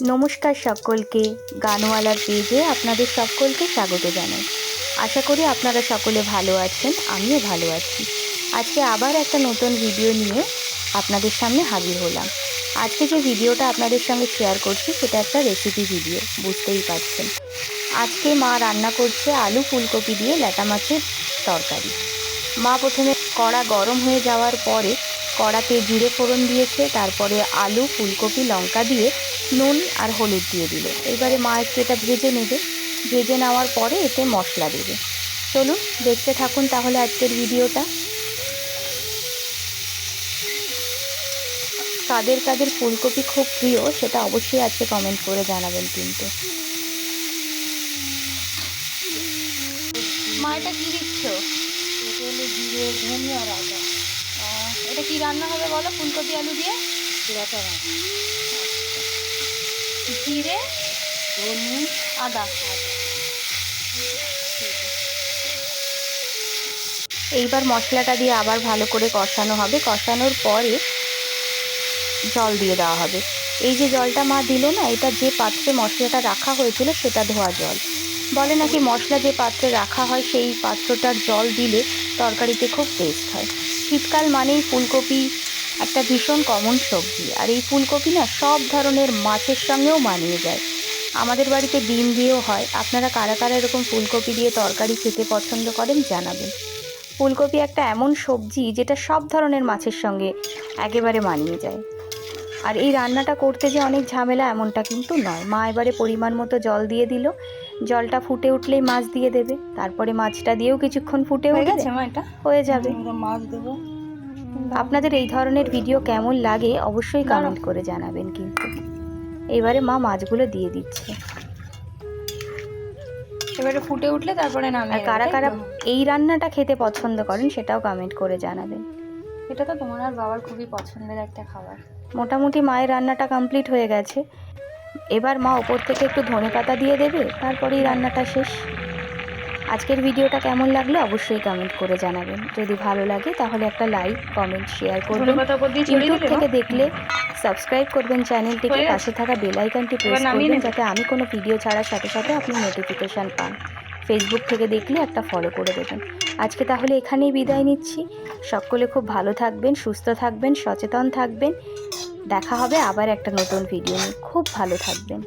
নমস্কার সকলকে, গানওয়ালার পেজে আপনাদের সকলকে স্বাগত জানাই। আশা করি আপনারা সকলে ভালো আছেন, আমিও ভালো আছি। আজকে আবার একটা নতুন ভিডিও নিয়ে আপনাদের সামনে হাজির হলাম। আজকে যে ভিডিওটা আপনাদের সঙ্গে শেয়ার করছি, সেটা একটা রেসিপি ভিডিও বুঝতেই পারছেন। আজকে মা রান্না করছে আলু ফুলকপি দিয়ে ল্যাটা মাছের তরকারি। মা প্রথমে কড়া গরম হয়ে যাওয়ার পরে কড়াতে জিরে ফোড়ন দিয়েছে, তারপরে আলু, ফুলকপি, লঙ্কা দিয়ে নুন আর হলুদ দিয়ে দিল। এবারে মা একটু এটা ভেজে নেবে। ভেজে নেওয়ার পরে এতে মশলা দেবে। চলুন দেখতে থাকুন তাহলে আজকের ভিডিওটা। কাদের কাদের ফুলকপি খুব প্রিয় সেটা অবশ্যই আজকে কমেন্ট করে জানাবেন কিন্তু। মা এটা কি দিচ্ছ? এটা কি রান্না হবে বলো ফুলকপি আলু দিয়ে? জিরে আদা। এইবার মশলাটা দিয়ে আবার ভালো করে কষানো হবে। কষানোর পরে জল দিয়ে দেওয়া হবে। এই যে জলটা মা দিল না, এটা যে পাত্রে মশলাটা রাখা হয়েছিল সেটা ধোয়া জল। বলে নাকি মশলা যে পাত্রে রাখা হয় সেই পাত্রটার জল দিলে তরকারিতে খুব টেস্ট হয়। শীতকাল মানেই ফুলকপি একটা ভীষণ কমন সবজি। আর এই ফুলকপি না সব ধরনের মাছের সঙ্গেও মানিয়ে যায়। আমাদের বাড়িতে ডিম দিয়েও হয়। আপনারা কারা কারা এরকম ফুলকপি দিয়ে তরকারি খেতে পছন্দ করেন জানাবেন। ফুলকপি একটা এমন সবজি যেটা সব ধরনের মাছের সঙ্গে একেবারে মানিয়ে যায়। আর এই রান্নাটা করতে যে অনেক ঝামেলা এমনটা কিন্তু নয়। মা এবারে পরিমাণ মতো জল দিয়ে দিল। জলটা ফুটে উঠলেই মাছ দিয়ে দেবে। তারপরে মাছটা দিয়েও কিছুক্ষণ ফুটে হয়ে গেছে মা এটা? হয়ে যাবে। মাছ দেবো। আপনাদের এই ধরনের ভিডিও কেমন লাগে অবশ্যই। কমেন্ট করে জানাবেন কিন্তু। এবারে মা মাছগুলো দিয়ে দিচ্ছে। এবারে ফুটে উঠলে তারপরে নামিয়ে কারা কারা এই রান্নাটা খেতে পছন্দ করেন সেটাও কমেন্ট করে জানাবেন। এটা তো তোমার আর বাবার খুবই পছন্দের একটা খাবার। মোটামুটি মায়ের রান্নাটা কমপ্লিট হয়ে গেছে। এবার মা ওপর থেকে একটু ধনে পাতা দিয়ে দেবে তারপরেই রান্নাটা শেষ। আজকের ভিডিওটা কেমন লাগল অবশ্যই কমেন্ট করে জানাবেন। যদি ভালো লাগে তাহলে একটা লাইক কমেন্ট শেয়ার করবেন। ইউটিউব থেকে দেখলে সাবস্ক্রাইব করবেন চ্যানেলটিকে? পাশে থাকা বেল আইকনটি প্রেস করবেন যাতে আমি কোনো ভিডিও ছাড়ার সাথে সাথে আপনি নোটিফিকেশান পান। ফেসবুক থেকে দেখলে একটা ফলো করে দেবেন। আজকে তাহলে এখানেই বিদায় নিচ্ছি। সকলে খুব ভালো থাকবেন সুস্থ থাকবেন সচেতন থাকবেন। দেখা হবে আবার একটা নতুন ভিডিও নিয়ে। খুব ভালো থাকবেন।